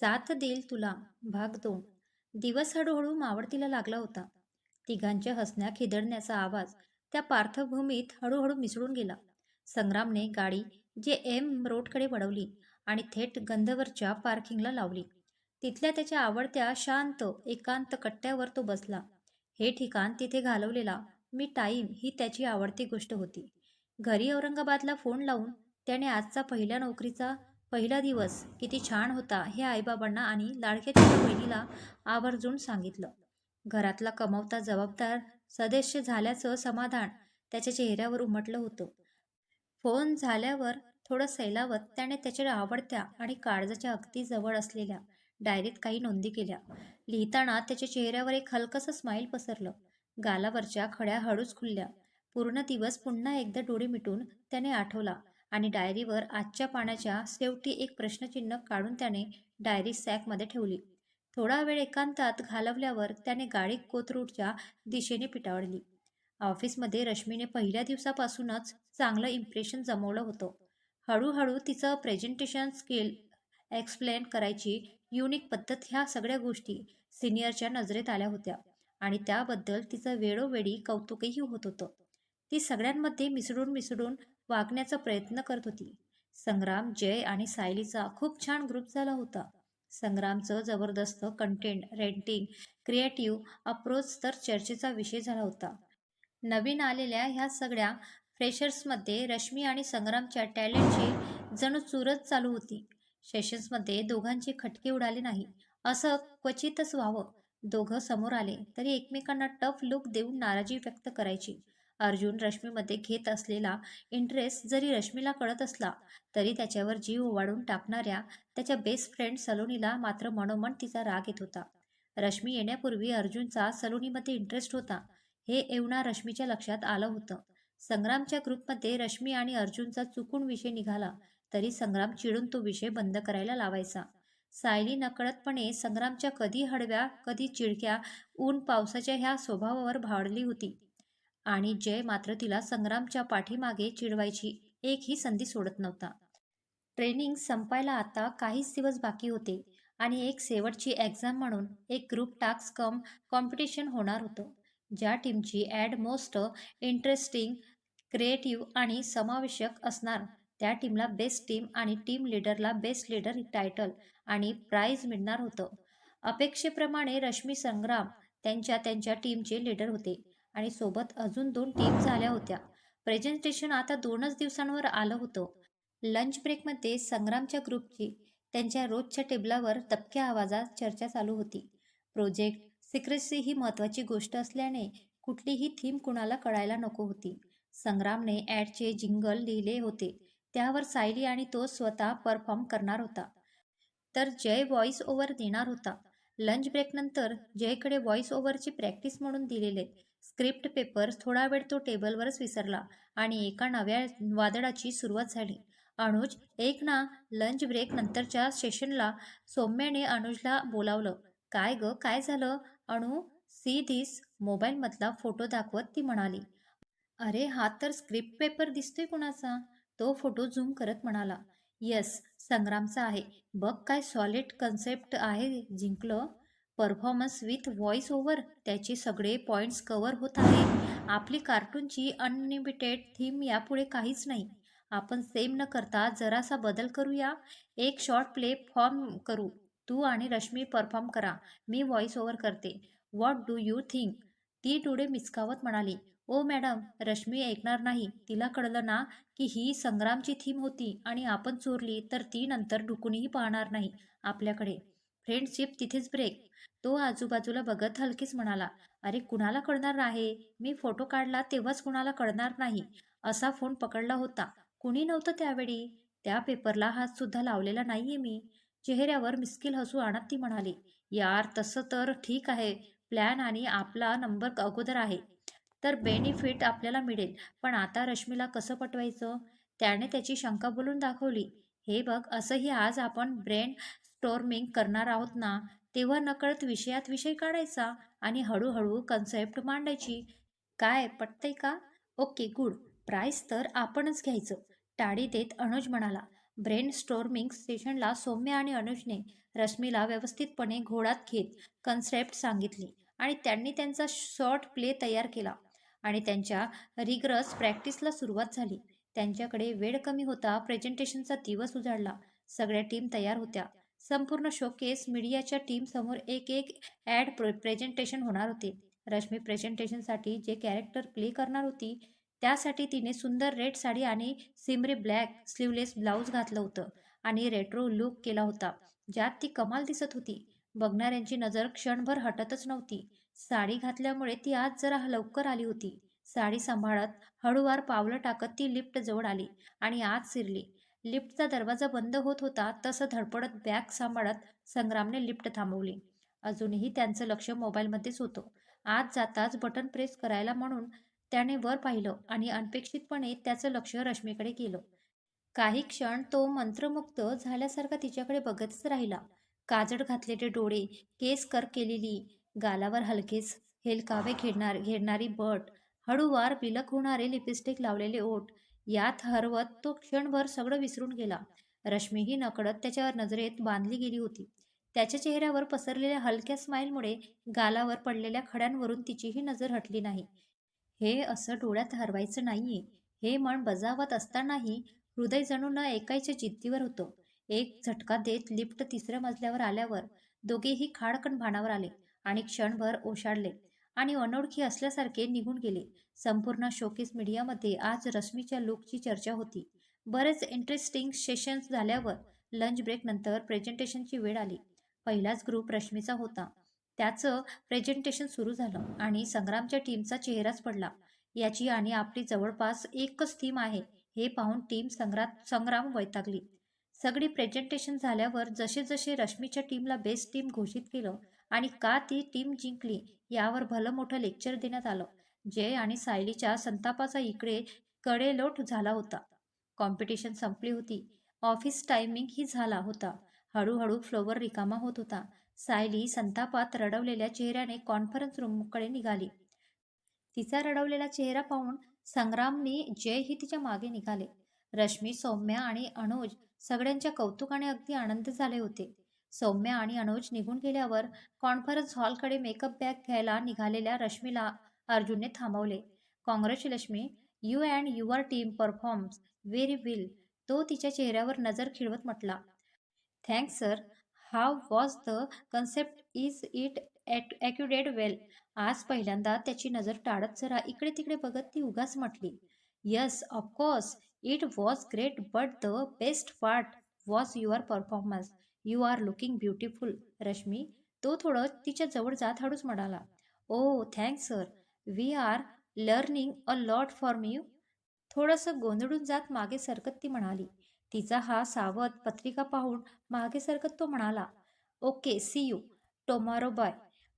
साथ देईल तुला भाग दोन. दिवस हळूहळू मावळतीला लागला होता. तिघांच्या हसण्या खिदडण्याचा आवाज त्या पार्थभूमीत हळूहळू मिसळून गेला. संग्रामने गाडी जे एम रोडकडे वळवली आणि थेट गंधवरच्या पार्किंगला लावली. तिथल्या त्याच्या आवडत्या शांत एकांत कट्ट्यावर तो बसला. हे ठिकाण तिथे घालवलेला मी टाईम ही त्याची आवडती गोष्ट होती. घरी औरंगाबादला फोन लावून त्याने आजचा पहिल्या नोकरीचा पहिला दिवस किती छान होता हे आईबाबांना आणि लाडक्या छोट्या बहिणीला आवर्जून सांगितलं. घरातला कमवता जबाबदार सदस्य झाल्याचं समाधान त्याच्या चेहऱ्यावर उमटलं होतं. फोन झाल्यावर थोडं सैलावत त्याने त्याच्या आवडत्या आणि काळजाच्या अगदी जवळ असलेल्या डायरीत काही नोंदी केल्या. लिहिताना त्याच्या चेहऱ्यावर एक हलकसं स्माईल पसरलं. गालावरच्या खड्या हळूच खुलल्या. पूर्ण दिवस पुन्हा एकदा डोळे मिटून त्याने आठवला. आणि डायरीवर आजच्या पाण्याच्या शेवटी एक प्रश्नचिन्ह काढून त्याने डायरी सॅकमध्ये ठेवली. थोडा वेळ एकांतात घालवल्यावर त्याने गाडी कोथरूडच्या दिशेने पिटाळली. ऑफिसमध्ये रश्मीने पहिल्या दिवसापासूनच चांगलं इम्प्रेशन जमवलं होतं. हळूहळू तिचं प्रेझेंटेशन स्किल एक्सप्लेन करायची युनिक पद्धत ह्या सगळ्या गोष्टी सिनियरच्या नजरेत आल्या होत्या आणि त्याबद्दल तिचं वेळोवेळी कौतुकही होत होतं. ती सगळ्यांमध्ये मिसळून मिसळून वागण्याचा प्रयत्न करत होती. संग्राम जय आणि सायलीचा खूप छान ग्रुप झाला होता. संग्रामचं जबरदस्त कंटेंट रेंटिंग क्रिएटिव्ह अप्रोच तर चर्चेचा विषय झाला होता. नवीन आलेल्या ह्या सगळ्या फ्रेशर्समध्ये रश्मी आणि संग्रामच्या टॅलेंटची जणू चुरत चालू होती. सेशन्समध्ये दोघांचे खटके उडाले नाही. असं क्वचितच व्हावं. दोघं समोर आले तरी एकमेकांना टफ लुक देऊन नाराजी व्यक्त करायची. अर्जुन रश्मीमध्ये घेत असलेला इंटरेस्ट जरी रश्मीला कळत असला तरी त्याच्यावर जीव ओवाळून टाकणाऱ्या त्याच्या बेस्ट फ्रेंड सलोनीला मात्र मनोमन तिचा राग येत होता. रश्मी येण्यापूर्वी अर्जुनचा सलोनीमध्ये इंटरेस्ट होता. हे एवढा रश्मीच्या लक्षात आलं होतं. संग्रामच्या ग्रुपमध्ये रश्मी आणि अर्जुनचा चुकून विषय निघाला तरी संग्राम चिडून तो विषय बंद करायला लावायचा. सायली नकळतपणे संग्रामच्या कधी हडव्या कधी चिडक्या ऊन पावसाच्या ह्या स्वभावावर भावडली होती. आणि जय मात्र तिला संग्रामच्या पाठीमागे चिडवायची एकही संधी सोडत नव्हता. ट्रेनिंग संपायला आता काहीच दिवस बाकी होते आणि एक शेवटची एक्झाम म्हणून एक ग्रुप टास्क कम कॉम्पिटिशन होणार होतं. ज्या टीमची ॲड मोस्ट इंटरेस्टिंग क्रिएटिव्ह आणि समावेशक असणार त्या टीमला बेस्ट टीम आणि टीम लीडरला बेस्ट लीडर टायटल आणि प्राईज मिळणार होतं. अपेक्षेप्रमाणे रश्मी संग्राम त्यांच्या त्यांच्या टीमचे लीडर होते. आणि सोबत अजून दोन टीम झाल्या होत्या. प्रेझेंटेशन आता दोनच दिवसांवर आलं होतं. लंच ब्रेकमध्ये संग्रामच्या ग्रुपची त्यांच्या रोजच्या टेबलावर तपक्या आवाजात चर्चा चालू होती. प्रोजेक्ट सिक्रेसी ही महत्त्वाची गोष्ट असल्याने कुठलीही थीम कुणाला कळायला नको होती. संग्रामने ॲडचे जिंगल लिहिले होते. त्यावर सायली आणि तो स्वतः परफॉर्म करणार होता. तर जय व्हॉइस ओव्हर देणार होता. लंच ब्रेकनंतर जयकडे व्हॉइस ओव्हरची प्रॅक्टिस म्हणून दिलेले स्क्रिप्ट पेपर थोडा वेळ तो टेबलवरच विसरला आणि एका नव्या वादळाची सुरुवात झाली. अनुज एक ना लंच ब्रेक नंतरच्या सेशनला सौम्याने अनुजला बोलावलं. काय ग काय झालं? अणू सी धिस मोबाईलमधला फोटो दाखवत ती म्हणाली. अरे हा तर स्क्रिप्ट पेपर दिसतोय कुणाचा? तो फोटो झूम करत म्हणाला. यस संग्रामचा आहे. बघ काय सॉलिड कन्सेप्ट आहे जिंकलं. परफॉर्मन्स विथ व्हॉइस ओव्हर त्याचे सगळे पॉईंट्स कवर होत आहे. आपली कार्टूनची अनलिमिटेड थीम यापुढे काहीच नाही. आपण सेम न करता जरासा बदल करूया. एक शॉर्ट प्ले फॉर्म करू. तू आणि रश्मी परफॉर्म करा. मी व्हॉइस ओव्हर करते. व्हॉट डू यू थिंक ती डोळे मिचकावत म्हणाली. ओ मॅडम रश्मी ऐकणार नाही. तिला कळलं ना की ही संग्रामची थीम होती आणि आपण चोरली तर ती नंतर ढुकूनही पाहणार नाही आपल्याकडे. फ्रेंडशिप तिथेच ब्रेक. तो आजूबाजूला बघत हलकीच म्हणाला अरे कुणाला कळणार आहे? मी फोटो काढला तेव्हाच कुणाला कळणार नाही. असा फोन पकडला होता. कुणी नव्हतं त्यावेळी? त्या पेपरला हात सुद्धा लावलेला नाहीये मी. चेहऱ्यावर मिस्किल हसू आणत ती म्हणाली यार तसं तर ठीक आहे. प्लॅन आणि आपला नंबर अगोदर आहे. तर बेनिफिट आपल्याला मिळेल. पण आता रश्मीला कसं पटवायचं? त्याने त्याची शंका बोलून दाखवली. हे बघ असंही आज आपण ब्रेन स्टोर्मिंग करणार आहोत ना तेव्हा नकळत विषयात विषय काढायचा आणि हळूहळू कन्सेप्ट मांडायची. काय पटतंय का? ओके गुड प्राईस तर आपणच घ्यायचं. टाळी देत अनुज म्हणाला. ब्रेन स्टोर्मिंग सेशनला सौम्य आणि अनुजने रश्मीला व्यवस्थितपणे घोडात घेत कन्सेप्ट सांगितली आणि त्यांनी त्यांचा शॉर्ट प्ले तयार केला. आणि त्यांच्या रिग्रस प्रॅक्टिसला सुरुवात झाली. त्यांच्याकडे वेळ कमी होता प्रेझेंटेशनचा दिवस उजाडला. सगळ्या टीम तयार होत्या. संपूर्ण शोकेस मीडियाच्या टीमसमोर एक एक ॲड प्रेझेंटेशन होणार होते. रश्मी प्रेझेंटेशनसाठी जे कॅरेक्टर प्ले करणार होती त्यासाठी तिने सुंदर रेड साडी आणि सिमरी ब्लॅक स्लीवलेस ब्लाऊज घातलं होतं आणि रेट्रो लुक केला होता. ज्यात ती कमाल दिसत होती. बघणाऱ्यांची नजर क्षणभर हटतच नव्हती. साडी घातल्यामुळे ती आज जरा लवकर आली होती. साडी सांभाळत हळूवार पावलं टाकत ती लिफ्ट जवळ आली आणि आत शिरली. लिफ्टचा दरवाजा बंद होत होता तसं धडपडत बॅग सांभाळत संग्रामने लिफ्ट थांबवली. अजूनही त्यांचं लक्ष मोबाईलमध्येच होतं. आत जाताच बटन प्रेस करायला म्हणून त्याने वर पाहिलं आणि अनपेक्षितपणे त्याचं लक्ष रश्मीकडे गेलं काही क्षण तो मंत्रमुक्त झाल्यासारखा तिच्याकडे बघतच राहिला. काजळ घातलेले डोळे केस कर केलेली गालावर हलकेच हेलकावे घेणार घेरणारी बट हळूवार बिलक होणारे लिपस्टिक लावलेले ओठ यात हरवत तो क्षणभर सगळं विसरून गेला. रश्मीही नकळत त्याच्यावर नजरेत बांधली गेली होती. त्याच्या चेहऱ्यावर पसरलेल्या हलक्या स्माईलमुळे गालावर पडलेल्या खड्यांवरून तिचीही नजर हटली नाही. हे असं डोळ्यात हरवायचं नाहीये. हे मन बजावत असतानाही हृदय जणू न ऐकायच्या जिद्दीवर होतं. एक झटका देत लिफ्ट तिसऱ्या मजल्यावर आल्यावर दोघेही खाडकन भानावर आले. आणि क्षणभर ओशाडले आणि अनोळखी असल्यासारखे निघून गेले. संपूर्ण शोकेस मीडियामध्ये आज रश्मीच्या लुकची चर्चा होती. बरेच इंटरेस्टिंग सेशन्स झाल्यावर लंच ब्रेक नंतर प्रेझेंटेशनची वेळ आली. पहिलाच ग्रुप रश्मीचा होता. त्याचं प्रेझेंटेशन सुरू झालं आणि संग्रामच्या टीमचा चेहराच पडला. याची आणि आपली जवळपास एकच थीम आहे हे पाहून टीम संग्राम संग्राम वैतागली. सगळी प्रेझेंटेशन झाल्यावर जसे जसे रश्मीच्या टीमला बेस्ट टीम घोषित केलं आणि का ती टीम जिंकली यावर भलं मोठं लेक्चर देण्यात आलं. जय आणि सायलीच्या संतापाचा इकडे कडेलोट झाला होता. कॉम्पिटिशन संपली होती. ऑफिस टायमिंग ही झाला होता. हळूहळू फ्लोवर रिकामा होत होता. सायली संतापात रडवलेल्या चेहऱ्याने कॉन्फरन्स रूमकडे निघाली. तिचा रडवलेला चेहरा पाहून संग्रामनी जय ही तिच्यामागे निघाले. रश्मी सौम्या आणि अनुज सगळ्यांच्या कौतुकाने अगदी आनंद झाले होते. सौम्या आणि अनुज निघून गेल्यावर कॉन्फरन्स हॉलकडे मेकअप बॅग घ्यायला निघालेल्या रश्मीला अर्जुनने थांबवले. Congratulations you and your team performs very well तो तिच्या चेहऱ्यावर नजर खिळवत म्हटला. Thanks sir how was the concept is it accurate well आज पहिल्यांदा त्याची नजर टाळत जरा इकडे तिकडे बघत ती उगाच म्हटली. Yes of course it was great but the best part was your performance you are looking beautiful Rashmi तो थोडं तिच्या जवळ जात हळूच म्हणाला. ओ thanks sir we are learning a lot for me थोडंसं गोंधळून जात मागे सरकत ती म्हणाली. तिचा हा सावध पत्रिका पाहून मागे सरकत तो म्हणाला. Okay see you tomorrow bye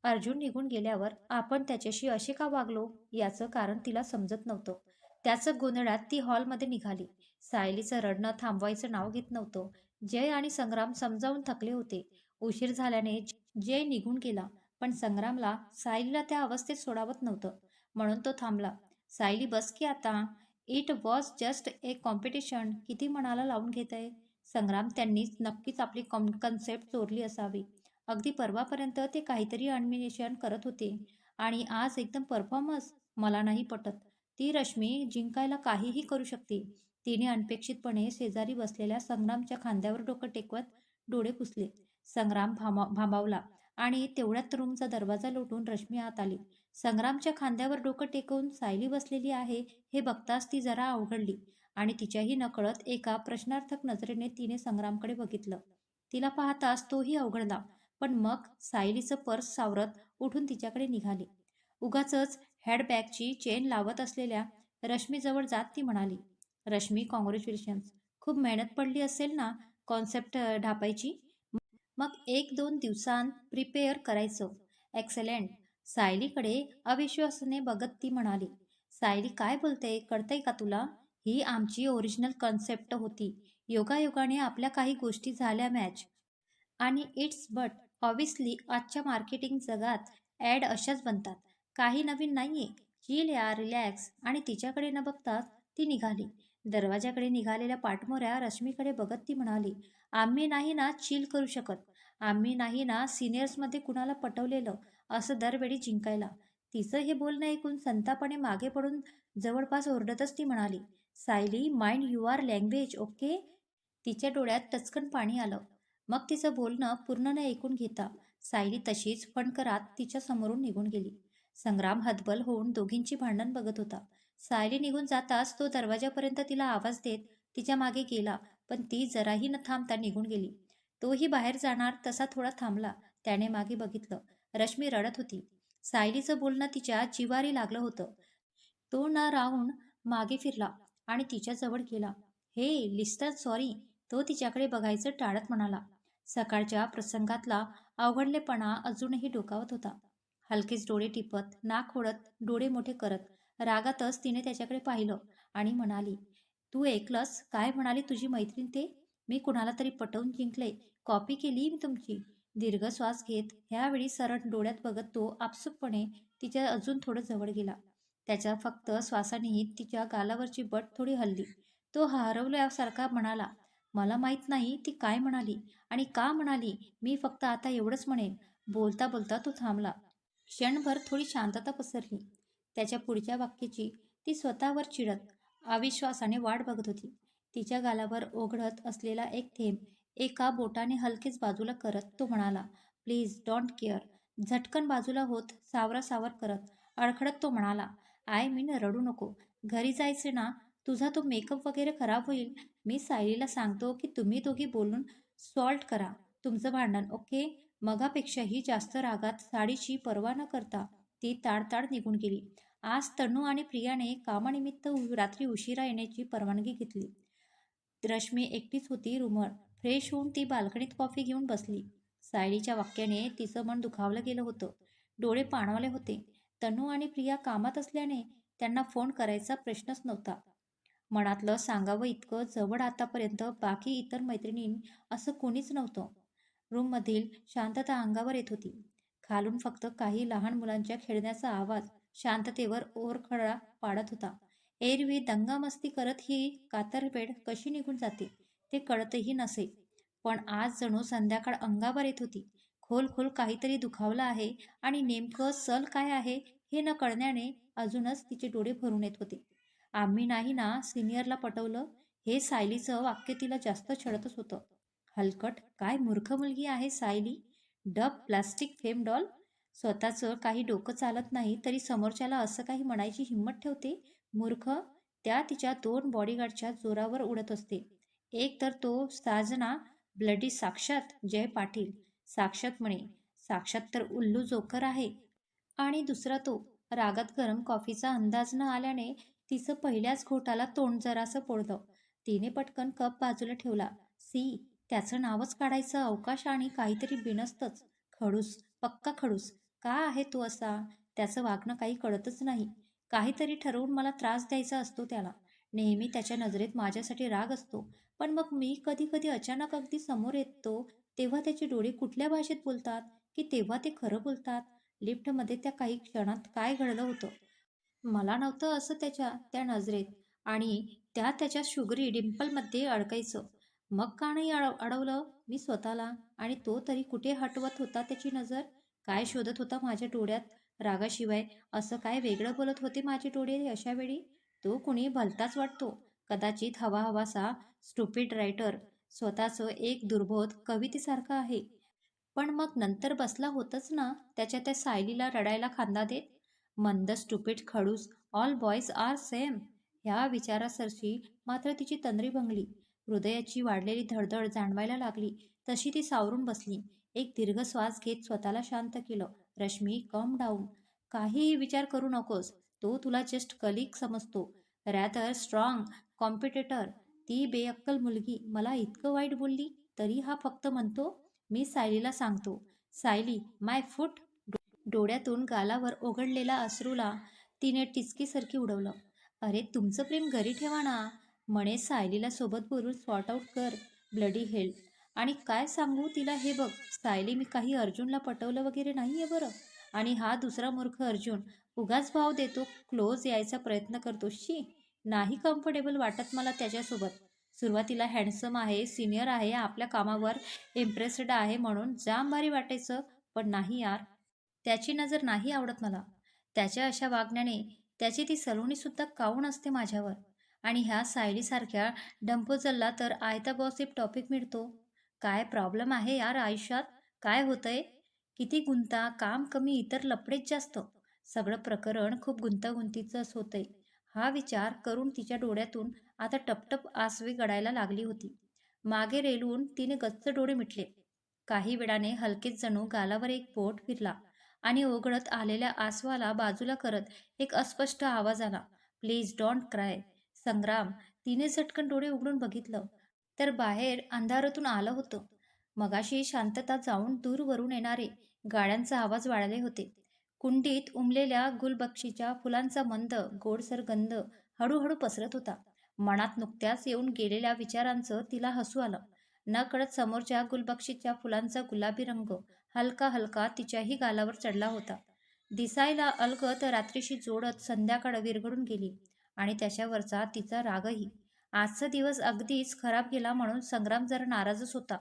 Arjun निघून गेल्यावर आपण त्याच्याशी असे का वागलो? याचं कारण तिला समजत नव्हतं. त्याचं गोंधळात ती हॉलमध्ये निघाली. सायलीचं रडणं थांबवायचं नाव घेत नव्हतं. जय आणि संग्राम समजावून थकले होते. उशीर झाल्याने जय निघून गेला पण संग्रामला सायलीला त्या अवस्थेत सोडावत नव्हतं. म्हणून तो थांबला. सायली बस की आता. It was just a competition किती मनाला लावून घेत आहे संग्राम त्यांनी नक्कीच आपली कॉम कन्सेप्ट चोरली असावी. अगदी परवापर्यंत ते काहीतरी अन्वेषण करत होते. आणि आज एकदम परफॉर्मन्स मला नाही पटत. ती रश्मी जिंकायला काहीही करू शकते. तिने अनपेक्षितपणे शेजारी बसलेल्या संग्रामच्या खांद्यावर डोकं टेकवत डोळे पुसले. संग्राम भामा भांबावला आणि तेवढ्यात रूमचा दरवाजा लोटून रश्मी आत आली. संग्रामच्या खांद्यावर डोकं टेकवून सायली बसलेली आहे हे बघताच ती जरा अवघडली आणि तिच्याही नकळत एका प्रश्नार्थक नजरेने तिने संग्रामकडे बघितलं. तिला पाहताच तोही अवघडला पण मग सायलीचं पर्स सावरत उठून तिच्याकडे निघाली. उगाचच हॅडबॅगची चेन लावत असलेल्या रश्मीजवळ जात ती म्हणाली रश्मी कॉंग्रॅच्युलेशन्स खूप मेहनत पडली असेल ना कॉन्सेप्ट ढापायची? मग एक दोन दिवसांत प्रिपेअर करायचं. एक्सलेंट सायलीकडे अविश्वासाने बघत ती म्हणाली सायली काय बोलते कळतंय का तुला? ही आमची ओरिजिनल कॉन्सेप्ट होती. योगायोगाने आपल्या काही गोष्टी झाल्या मॅच आणि इट्स बट ऑब्विसली आजच्या मार्केटिंग जगात ॲड अशाच बनतात. काही नवीन नाहीये. चिल या रिलॅक्स आणि तिच्याकडे न बघताच ती निघाली. दरवाजाकडे निघालेल्या पाठमोऱ्या रश्मीकडे बघत ती म्हणाली आम्ही नाही ना चिल करू शकत. आम्ही नाही ना सिनियर्समध्ये कुणाला पटवलेलं असं दरवेळी जिंकायला. तिचं हे बोलणं ऐकून संतापाने मागे पडून जवळपास ओरडतच ती म्हणाली Sayali mind your language okay तिच्या डोळ्यात टचकन पाणी आलं. मग तिचं बोलणं पूर्ण न ऐकून घेता सायली तशीच फणकरात तिच्या समोरून निघून गेली. संग्राम हतबल होऊन दोघींची भांडण बघत होता. सायली निघून जाताच तो दरवाजापर्यंत तिला आवाज देत तिच्यामागे गेला पण ती जराही न थांबता निघून गेली. तोही बाहेर जाणार तसा थोडा थांबला त्याने मागे बघितलं. रश्मी रडत होती. सायलीचं बोलणं तिच्या जिवारी लागलं होतं. तो न राहून मागे फिरला आणि तिच्याजवळ गेला. हे लिस्टर सॉरी तो तिच्याकडे बघायचं टाळत म्हणाला. सकाळच्या प्रसंगातला अवघडलेपणा अजूनही डोकावत होता. हलकेच डोळे टिपत नाक ओढत डोळे मोठे करत रागातच तिने त्याच्याकडे पाहिलं आणि म्हणाली तू ऐकलंस? काय म्हणाली तुझी मैत्रीण ते? मी कुणाला तरी पटवून जिंकले. कॉपी केली मी तुमची. दीर्घ श्वास घेत ह्यावेळी सरळ डोळ्यात बघत तो आपसुकपणे तिच्या अजून थोडं जवळ गेला. त्याच्या फक्त श्वासानेही तिच्या गालावरची बट थोडी हल्ली. तो हरवल्यासारखा म्हणाला मला माहीत नाही ती काय म्हणाली आणि का म्हणाली. मी फक्त आता एवढंच म्हणेन. बोलता बोलता तो थांबला. क्षणभर थोडी शांतता पसरली. त्याच्या पुढच्या वाक्याची ती स्वतःवर चिडत अविश्वासाने वाट बघत होती. तिच्या गालावर ओघळत असलेला एक थेंब एका बोटाने हलकेच बाजूला करत तो म्हणाला प्लीज डोंट केअर. झटकन बाजूला होत सावरासावर करत अडखडत तो म्हणाला आय मीन रडू नको. घरी जायचे ना तुझा तो मेकअप वगैरे खराब होईल. मी सायलीला सांगतो की तुम्ही दोघी बोलून सॉल्ट करा. तुमचं भांडण ओके? मगापेक्षाही जास्त रागात साडीची पर्वा न करता ती ताडताड निघून गेली. आज तनू आणि प्रियाने कामानिमित्त उ- रात्री उशिरा येण्याची परवानगी घेतली. रश्मी एकटीच होती रुमर फ्रेश होऊन ती बाल्कनीत कॉफी घेऊन बसली. सायलीच्या वाक्याने तिचं मन दुखावलं गेलं होतं. डोळे पाणवले होते. तनू आणि प्रिया कामात असल्याने त्यांना फोन करायचा प्रश्नच नव्हता. मनातलं सांगावं इतकं जवळ आतापर्यंत बाकी इतर मैत्रिणीं असं कोणीच नव्हतं. रूममधील शांतता अंगावर येत होती. खालून फक्त काही लहान मुलांच्या खेळण्याचा आवाज शांततेवर ओरखडा पाडत होता. एरवी दंगामस्ती करत ही कातरपेड कशी निघून जाते ते कळतही नसे. पण आज जणू संध्याकाळ अंगावर येत होती. खोल खोल काहीतरी दुखावलं आहे आणि नेमकं सल काय आहे हे न कळण्याने अजूनच तिचे डोळे भरून येत होते. आम्ही नाही ना सिनियरला पटवलं? हे सायलीचं वाक्य तिला जास्त छळतच होतं. हलकट काय मूर्ख मुलगी आहे Sayali? Dumb plastic fame doll. स्वतःचं काही डोकं चालत नाही तरी समोरच्याला असं काही म्हणायची हिंमत ठेवते. मूर्ख त्या तिच्या दोन बॉडीगार्डच्या जोरावर उडत असते. एक तर तो साजना ब्लडी साक्षात जय पाटील. साक्षात म्हणे साक्षात तर उल्लू जोकर आहे. आणि दुसरा तो रागात गरम कॉफीचा अंदाज न आल्याने तिचं पहिल्याच घोटाला तोंड जरासं पोळलं तिने पटकन कप बाजूला ठेवला. सी त्याचं नावच काढायचं अवकाश आणि काहीतरी बिनसतच. खडूस पक्का खडूस. का आहे तो असा? त्याचं वागणं काही कळतच नाही. काहीतरी ठरवून मला त्रास द्यायचा असतो त्याला. नेहमी त्याच्या नजरेत माझ्यासाठी राग असतो. पण मग मी कधी कधी अचानक अगदी समोर येतो तेव्हा त्याचे डोळे कुठल्या भाषेत बोलतात? की तेव्हा ते खरं बोलतात? लिफ्टमध्ये त्या काही क्षणात काय घडलं होतं? मला नव्हतं असं त्याच्या त्या नजरेत. आणि त्या त्याच्या शुगरी डिम्पलमध्ये अडकायचं. मग का नाही अड अडवलं? मी स्वतःला. आणि तो तरी कुठे हटवत होता त्याची नजर? काय शोधत होता माझ्या डोळ्यात? रागाशिवाय असं काय वेगळं बोलत होते माझे डोळे अशा वेळी तो कुणी भलताच वाटतो. कदाचित हवा हवासा स्टुपिड रायटर स्वतःचं एक दुर्बोध कवितेसारखं आहे. पण मग नंतर बसला होतच ना त्याच्या त्या सायलीला रडायला खांदा देत? मंद स्टुपिड खडूस ऑल बॉयज आर सेम ह्या विचारासरशी मात्र तिची तंद्री भंगली हृदयाची वाढलेली धडधड जाणवायला लागली. तशी ती सावरून बसली. एक दीर्घ श्वास घेत स्वतःला शांत केलं. रश्मी कम डाऊन काहीही विचार करू नकोस. तो तुला जस्ट कलिक समजतो. रॅदर स्ट्रॉंग कॉम्पिटेटर ती बेअक्कल मुलगी. मला इतकं वाईट बोलली तरी हा फक्त म्हणतो मी सायलीला सांगतो. सायली माय फूट डोळ्यातून गालावर ओघडलेला अश्रूला तिने टिचकीसारखी उडवलं. अरे तुमचं प्रेम घरी ठेवा ना. म्हणे सायलीला सोबत बोलून सॉर्ट आऊट कर ब्लडी हेल्ड आणि काय सांगू तिला हे बघ सायली मी काही अर्जुनला पटवलं वगैरे नाही आहे बरं. आणि हा दुसरा मूर्ख अर्जुन उगाच भाव देतो क्लोज यायचा प्रयत्न करतो. शी नाही कम्फर्टेबल वाटत मला त्याच्यासोबत. सुरुवातीला हँडसम आहे सिनियर आहे आपल्या कामावर इम्प्रेस्ड आहे म्हणून जाम भारी वाटायचं पण नाही यार. त्याची नजर नाही आवडत मला. त्याच्या अशा वागण्याने त्याची ती सलोनीसुद्धा काऊन असते माझ्यावर? आणि ह्या सायलीसारख्या डंपोजलला तर आयता गॉसिप टॉपिक मिळतो. काय प्रॉब्लेम आहे यार आयुष्यात? काय होतंय? किती गुंता काम कमी इतर लपडेच जास्त. सगळं प्रकरण खूप गुंतागुंतीचंच होतंय. हा विचार करून तिच्या डोळ्यातून आता टपटप आसवे गडायला लागली होती. मागे रेलून तिने गच्च डोळे मिटले. काही वेळाने हलकेच जणू गालावर एक बोट फिरला आणि ओघळत आलेल्या आसवाला बाजूला करत एक अस्पष्ट आवाज आला. Please don't cry Sangram. तिने झटकन डोळे उघडून बघितलं. तर बाहेर अंधारातून आलं होतं. मगाशी शांतता जाऊन दूरवरून येणारे गाड्यांचा आवाज वाढले होते. कुंडीत उमलेल्या गुलबक्षीच्या फुलांचा मंद गोडसर गंध हळूहळू पसरत होता. मनात नुकत्याच येऊन गेलेल्या विचारांचं तिला हसू आलं. न कळत समोरच्या गुलबक्षीच्या फुलांचा गुलाबी रंग हलका हलका तिच्याही गालावर चढला होता. दिसायला अलगत रात्रीशी जोडत संध्याकाळ विरघडून गेली. आणि त्याच्यावरचा तिचा रागही. आजचा दिवस अगदीच खराब गेला म्हणून संग्राम जरा नाराजच होता.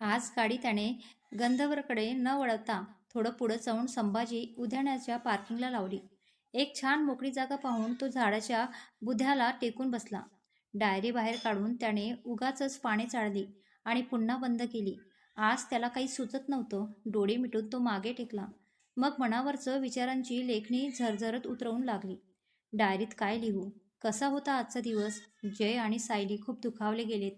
आज गाडी त्याने गंधवरकडे न वळवता थोडं पुढं जाऊन संभाजी उद्यानाच्या पार्किंगला लावली. एक छान मोकळी जागा पाहून तो झाडाच्या बुध्याला टेकून बसला. डायरी बाहेर काढून त्याने उगाचच पाने चाळली आणि पुन्हा बंद केली. आज त्याला काही सुचत नव्हतं. डोळे मिटून तो मागे टेकला. मग मनावरचं विचारांची लेखणी झरझरत उतरवून लागली. डायरीत काय लिहू? कसा होता आजचा दिवस? जय आणि सायली खूप दुखावले गेलेत.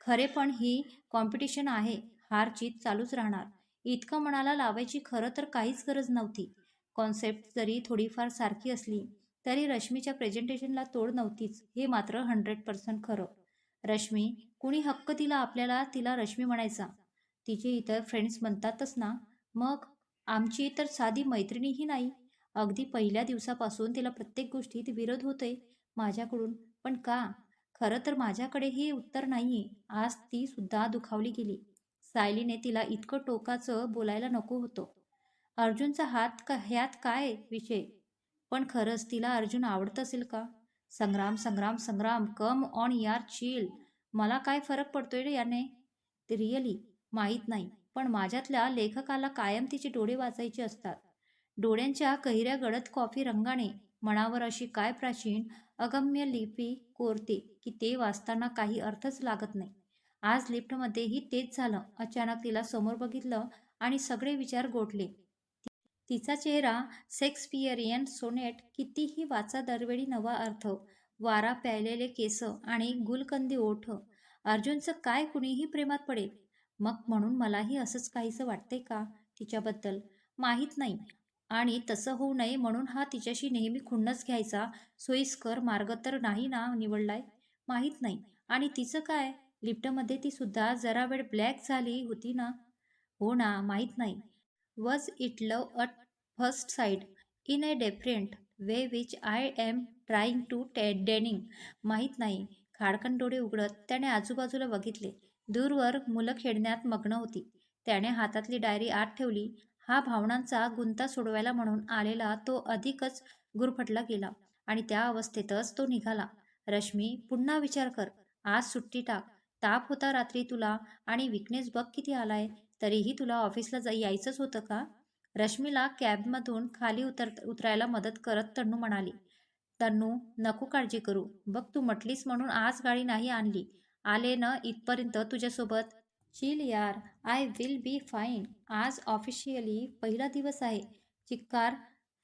खरे पण ही कॉम्पिटिशन आहे. हार जीत चालूच राहणार. इतकं मनाला लावायची खरं तर काहीच गरज नव्हती. कॉन्सेप्ट जरी थोडीफार सारखी असली तरी रश्मीच्या प्रेझेंटेशनला तोड नव्हतीच. हे मात्र हंड्रेड पर्सेंट खरं. रश्मी कुणी हक्क दिला आपल्याला तिला रश्मी म्हणायचा. तिचे इतर फ्रेंड्स म्हणतातच ना. मग आमची तर साधी मैत्रिणीही नाही. अगदी पहिल्या दिवसापासून तिला प्रत्येक गोष्टीत विरोध होतोय माझ्याकडून. पण का? खरं तर माझ्याकडेही उत्तर नाही आज ती सुद्धा दुखावली गेली. सायलीने तिला इतकं टोकाचं बोलायला नको होतं. अर्जुनचा हात का ह्यात काय विषय? पण खरंच तिला अर्जुन आवडत असेल का? संग्राम संग्राम संग्राम कम ऑन यार चिल मला काय फरक पडतोय रे याने? ते रिअली माहीत नाही. पण माझ्यातल्या लेखकाला कायम तिचे डोळे वाचायचे असतात. डोळ्यांच्या कहिऱ्या गडद कॉफी रंगाने मनावर अशी काय प्राचीन अगम्य लिपी कोरते की ते वाचताना काही अर्थच लागत नाही. आज लिफ्टमध्येही तेच झालं. अचानक तिला समोर बघितलं आणि सगळे विचार गोठले. तिचा चेहरा सेक्सपियरियन सोनेट कितीही वाचा दरवेळी नवा अर्थ वारा प्यायलेले केस आणि गुलकंदी ओठ. अर्जुनचं काय कुणीही प्रेमात पडेल? मग म्हणून मलाही असंच काहीसं वाटतंय का? तिच्याबद्दल माहीत नाही. आणि तसं होऊ नये म्हणून हा तिच्याशी नेहमी खुन्नस घ्यायचा. सोयीस्कर मार्ग तर नाही ना निवडलाय? माहीत नाही. आणि तिचं काय? लिफ्टमध्ये ती सुद्धा जरा वेळ ब्लॅक झाली होती ना? हो ना माहीत नाही. Was it love at first sight in a different way which I am trying to टे डेनिंग. माहीत नाही. खाडकन डोळे उघडत त्याने आजूबाजूला बघितले. दूरवर मुलं खेळण्यात मग्न होती. त्याने हातातली डायरी आत ठेवली. हा भावनांचा गुंता सोडवायला म्हणून आलेला तो अधिकच गुरफटला गेला आणि त्या अवस्थेतच तो निघाला. रश्मी पुन्हा विचार कर. आज सुट्टी टाक. ताप होता रात्री तुला आणि विकनेस बघ किती आलाय. तरीही तुला ऑफिसला जा यायचंच होतं का? रश्मीला कॅबमधून खाली उतर उतरायला मदत करत तन्नू म्हणाली तन्नू नको काळजी करू. बघ तू म्हटलीस म्हणून आज गाडी नाही आणली. आले न इथपर्यंत तुझ्यासोबत. चिल यार आय विल बी फाईन आज ऑफिशियली पहिला दिवस आहे. चिक्कार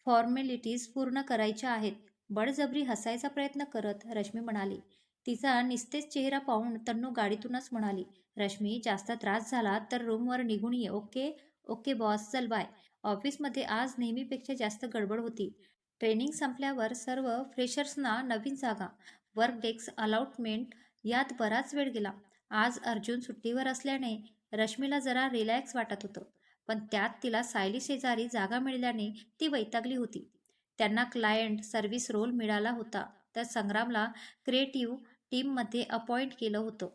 फॉर्मॅलिटीज पूर्ण करायच्या आहेत. बळजबरी हसायचा प्रयत्न करत रश्मी म्हणाली तिचा निस्तेज चेहरा पाहून तन्नू गाडीतूनच म्हणाली रश्मी जास्त त्रास झाला तर रूमवर निघून ये ओके ओके बॉस चल बाय ऑफिसमध्ये आज नेहमीपेक्षा जास्त गडबड होती. ट्रेनिंग संपल्यावर सर्व फ्रेशर्सना नवीन जागा वर्क डेस्क अलाउटमेंट यात बराच वेळ गेला. आज अर्जुन सुट्टीवर असल्याने रश्मीला जरा रिलॅक्स वाटत होतं. पण त्यात तिला सायली शेजारी जागा मिळाल्याने ती वैतागली होती. त्यांना क्लायंट सर्व्हिस रोल मिळाला होता. तर संग्रामला क्रिएटिव्ह टीममध्ये अपॉइंट केलं होतं.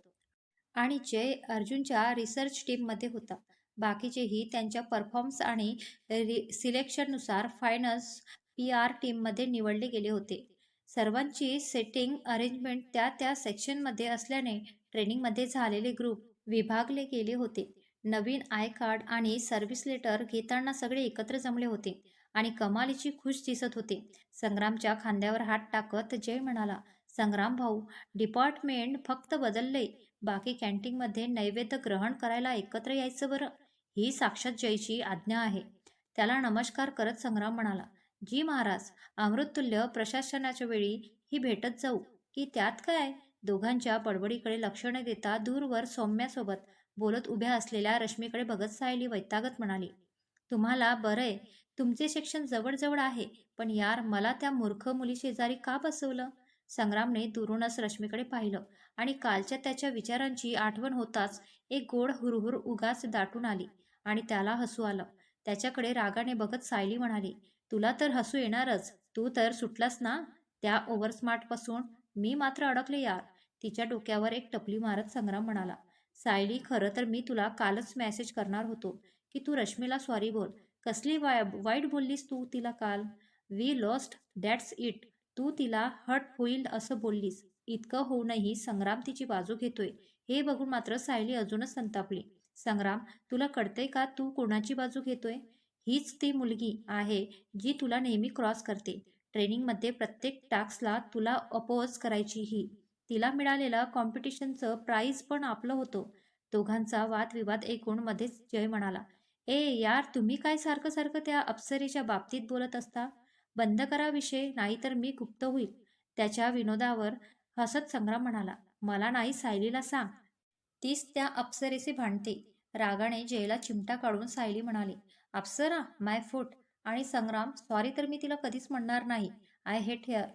आणि जय अर्जुनच्या रिसर्च टीममध्ये होता. बाकीचेही त्यांच्या परफॉर्म्स आणि रि सिलेक्शननुसार फायनल्स पी आर टीममध्ये निवडले गेले होते. सर्वांची सेटिंग अरेंजमेंट त्या त्या सेक्शनमध्ये असल्याने ट्रेनिंगमध्ये झालेले ग्रुप विभागले गेले होते. नवीन आय कार्ड आणि सर्व्हिस लेटर घेताना सगळे एकत्र जमले होते आणि कमालीची खुश दिसत होते. संग्रामच्या खांद्यावर हात टाकत जय म्हणाला संग्राम भाऊ डिपार्टमेंट फक्त बदलले. बाकी कॅन्टीनमध्ये नैवेद्य ग्रहण करायला एकत्र यायचं बरं. ही साक्षात जयची आज्ञा आहे. त्याला नमस्कार करत संग्राम म्हणाला जी महाराज अमृततुल्य प्रशासनाच्या वेळी ही भेटत जाऊ. की त्यात काय? दोघांच्या बडबडीकडे लक्ष न देता दूरवर सौम्यासोबत बोलत उभ्या असलेल्या रश्मीकडे भगत सायली वैतागत म्हणाली तुम्हाला बरं आहे तुमचे शिक्षण जवळजवळ आहे पण यार मला त्या मूर्ख मुली शेजारी का बसवलं? संग्रामने दुरूनच रश्मीकडे पाहिलं आणि कालच्या त्याच्या विचारांची आठवण होताच एक गोड हुरहुर उगाच दाटून आली आणि त्याला हसू आलं. त्याच्याकडे रागाने बघत सायली म्हणाली तुला तर हसू येणारच तू तर सुटलास ना? त्या ओव्हरस्मार्टपासून मी मात्र अडकले यार. तिच्या डोक्यावर एक टपली मारत संग्राम म्हणाला सायली खरं तर मी तुला कालच मेसेज करणार होतो की तू रश्मीला सॉरी बोल. कसली वाय वाईट बोललीस तू तिला काल? वी लॉस्ट दॅट्स इट तू तिला हट होईल असं बोललीस. इतकं होऊनही संग्राम तिची बाजू घेतोय. हे बघून मात्र सायली अजूनच संतापली. संग्राम तुला कळतंय का तू कोणाची बाजू घेतोय? हीच ती मुलगी आहे जी तुला नेहमी क्रॉस करते. ट्रेनिंगमध्ये प्रत्येक टास्कला तुला अपोज करायची ही तिला मिळालेला कॉम्पिटिशनचं प्राईज पण आपलं होतं. दोघांचा वादविवाद ऐकून मध्येच जय म्हणाला ए यार तुम्ही काय सारखं सारखं त्या अप्सरेच्या बाबतीत बोलत असता? बंद करा विषय नाहीतर मी गुप्त होईल. त्याच्या विनोदावर हसत संग्राम म्हणाला मला नाही सायलीला सांग. तीच त्या अप्सरेशी भांडते. रागाने जयला चिमटा काढून सायली म्हणाली अप्सरा माय फूट. आणि संग्राम सॉरी तर मी तिला कधीच म्हणणार नाही. आय हेट हेअर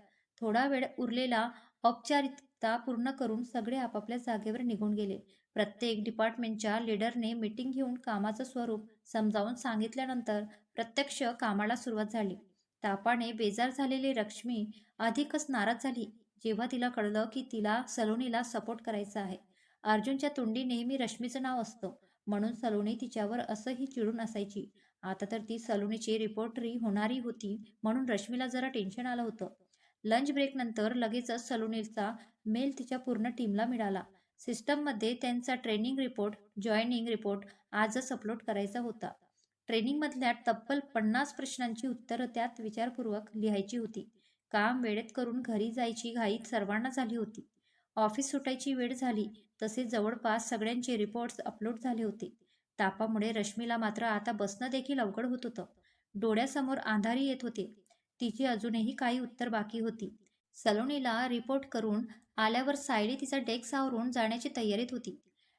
थोडा वेळ उरलेला औपचारिक ता पूर्ण करून सगळे आपापल्या जागेवर निघून गेले. प्रत्येक डिपार्टमेंटच्या लीडरने मीटिंग घेऊन कामाचं स्वरूप समजावून सांगितल्यानंतर प्रत्यक्ष कामाला सुरुवात झाली. तापाने बेजार झालेली लक्ष्मी अधिकच नाराज झाली. जेव्हा तिला कळलं की तिला सलोनीला सपोर्ट करायचा आहे. अर्जुनच्या तोंडी नेहमी रश्मीचं नाव असतं. म्हणून सलोनी तिच्यावर असंही चिडून असायची. आता तर ती सलोनीची रिपोर्टरी होणारी होती म्हणून रश्मीला जरा टेन्शन आलं होतं. लंच ब्रेकनंतर लगेचच सलोनीचा मेल तिच्या पूर्ण टीमला मिळाला. सिस्टममध्ये त्यांचा ट्रेनिंग रिपोर्ट जॉईनिंग रिपोर्ट आजच अपलोड करायचा होता. ट्रेनिंगमधल्या तब्बल पन्नास प्रश्नांची उत्तरं त्यात विचारपूर्वक लिहायची होती. काम वेळेत करून घरी जायची घाई सर्वांना झाली होती. ऑफिस सुटायची वेळ झाली तसे जवळपास सगळ्यांचे रिपोर्ट्स अपलोड झाले होते. तापामुळे रश्मीला मात्र आता बसणं देखील अवघड होत होतं. डोळ्यासमोर अंधारी येत होते. तिची अजूनही काही उत्तर बाकी होती. सलोनीला रिपोर्ट करून आल्यावर सायली तिचा डेस्क आवरून जाण्याची तयारीत होती.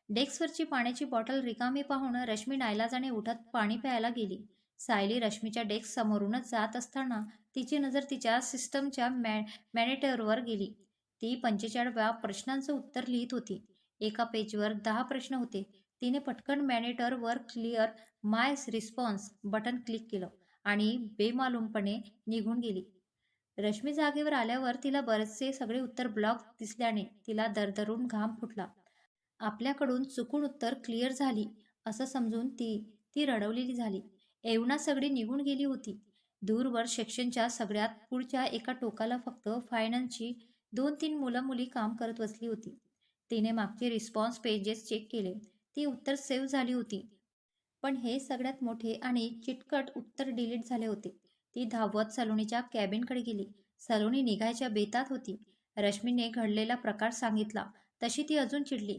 डेस्कवरची पाण्याची बॉटल रिकामी पाहून रश्मी नायलाजाने उठत पाणी प्यायला गेली. सायली रश्मीच्या डेस्क समोरूनच जात असताना तिची नजर तिच्या सिस्टमच्या मॅ मॅनेटरवर गेली. ती पंचेचाळव्या प्रश्नांचं उत्तर लिहित होती. एका पेजवर दहा प्रश्न होते. तिने पटकन मॅनेटरवर clear my response button click केलं आणि बेमालूमपणे निघून गेली. रश्मी जागेवर आल्यावर तिला बरेचसे सगळे उत्तर ब्लॉक दिसल्याने तिला दरदरून घाम फुटला. आपल्याकडून चुकून उत्तर क्लिअर झाली असं समजून ती ती रडवलेली झाली. एवना सगळी निघून गेली होती. दूरवर सेक्शनच्या सगळ्यात पुढच्या एका टोकाला फक्त फायनान्सची दोन तीन मुलं मुली काम करत बसली होती. तिने मागचे रिस्पॉन्स पेजेस चेक केले. ती उत्तर सेव्ह झाली होती. पण हे सगळ्यात मोठे आणि चिटकट उत्तर डिलीट झाले होते. ती धावत सलोनीच्या कॅबिनकडे गेली. सलोनी निघायच्या बेतात होती. रश्मीने घडलेला प्रकार सांगितला. तशी ती अजून चिडली.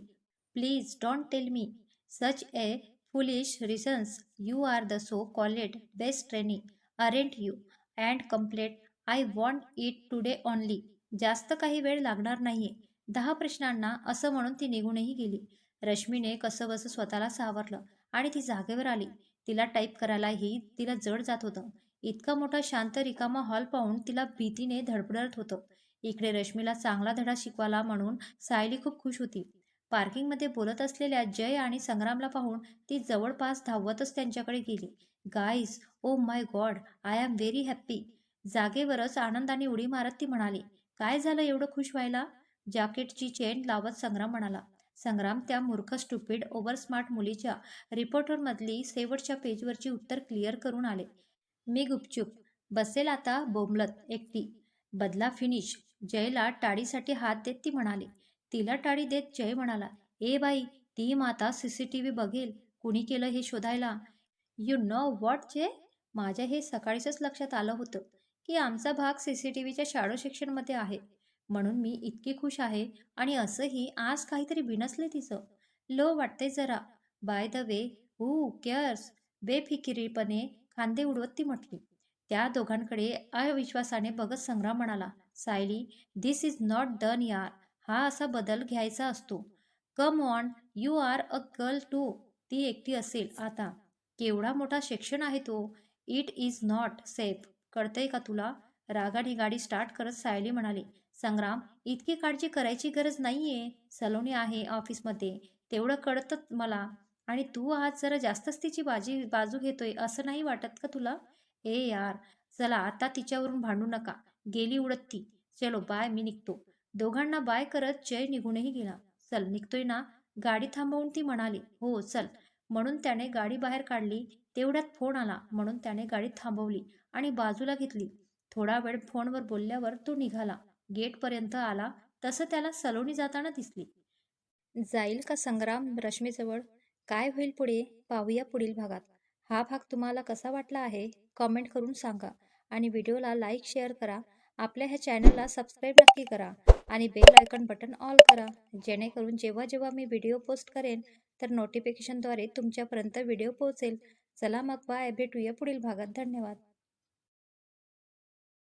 Please don't tell me. Such a foolish reasons. You are the so called best training aren't you. And complete I want it today only जास्त काही वेळ लागणार नाहीये. दहा प्रश्नांना असं म्हणून ती निघूनही गेली. रश्मीने कसंबसं स्वतःला सावरलं आणि ती जागेवर आली. तिला टाईप करायलाही तिला जड जात होतं. इतका मोठा शांत रिकामा हॉल पाहून तिला भीतीने धडपडत होतं. इकडे रश्मीला चांगला धडा शिकवाला म्हणून सायली खूप खुश होती. पार्किंगमध्ये बोलत असलेल्या जय आणि संग्रामला पाहून ती जवळपास धावतच त्यांच्याकडे गेली. Guys oh my God I am very happy जागेवरच आनंदाने उडी मारत ती म्हणाली काय झालं एवढं खुश व्हायला? जॅकेटची चेन लावत संग्राम म्हणाला संग्राम त्या मूर्ख स्टुपिड ओव्हर स्मार्ट मुलीच्या रिपोर्टरमधली शेवटच्या पेजवरची उत्तर क्लिअर करून आले. मी गुपचूप. बसेल आता बोंबलत एकटी. बदला फिनिश. जयला टाळीसाठी हात देत ती म्हणाली. तिला टाळी देत जय म्हणाला. ए बाई ती माता सी सी टी व्ही बघेल. कुणी केलं हे शोधायला? यू नो व्हॉट जे माझ्या हे सकाळीच लक्षात आलं होतं की आमचा भाग सी सी टी व्हीच्या आहे. म्हणून मी इतकी खुश आहे आणि असंही आज काहीतरी बिनसले तिचं. लो वाटते जरा. By the way. Who cares. बेफिकिरीपणे खांदे उडवत ती म्हटली. त्या दोघांकडे अविश्वासाने बघत संग्राम म्हणाला Sayali this is not done यार. हा असा बदल घ्यायचा असतो. Come on you are a girl too ती एकटी असेल आता. केवढा मोठा सेक्शन आहे तो. इट इज नॉट सेफ कळतंय का तुला? रागाने गाडी स्टार्ट करत सायली म्हणाली संग्राम इतकी काळजी करायची गरज नाहीये. सलोनी आहे ऑफिसमध्ये तेवढं कळतं मला. आणि तू आज जरा जास्तच तिची बाजी बाजू घेतोय असं नाही वाटत का तुला? ए यार चला आता तिच्यावरून भांडू नका. गेली उडत ती. चलो बाय मी निघतो. दोघांना बाय करत जय निघूनही गेला. चल निघतोय ना? गाडी थांबवून ती म्हणाली. हो चल. म्हणून त्याने गाडी बाहेर काढली. तेवढ्यात फोन आला. म्हणून त्याने गाडी थांबवली आणि बाजूला घेतली. थोडा वेळ फोनवर बोलल्यावर तो निघाला. गेटपर्यंत आला. तसं त्याला सलोनी जाताना दिसली. जाईल का संग्राम रश्मीजवळ? काय होईल पुढे? पाहूया पुढील भागात. हा भाग तुम्हाला कसा वाटला आहे? कॉमेंट करून सांगा आणि व्हिडिओला लाईक शेअर करा. आपल्या ह्या चॅनलला सबस्क्राईब नक्की करा आणि बेल आयकॉन बटन ऑल करा. जेणेकरून जेव्हा जेव्हा मी व्हिडिओ पोस्ट करेन तर नोटिफिकेशनद्वारे तुमच्यापर्यंत व्हिडिओ पोहोचेल. चला मग बाय भेटूया पुढील भागात. धन्यवाद.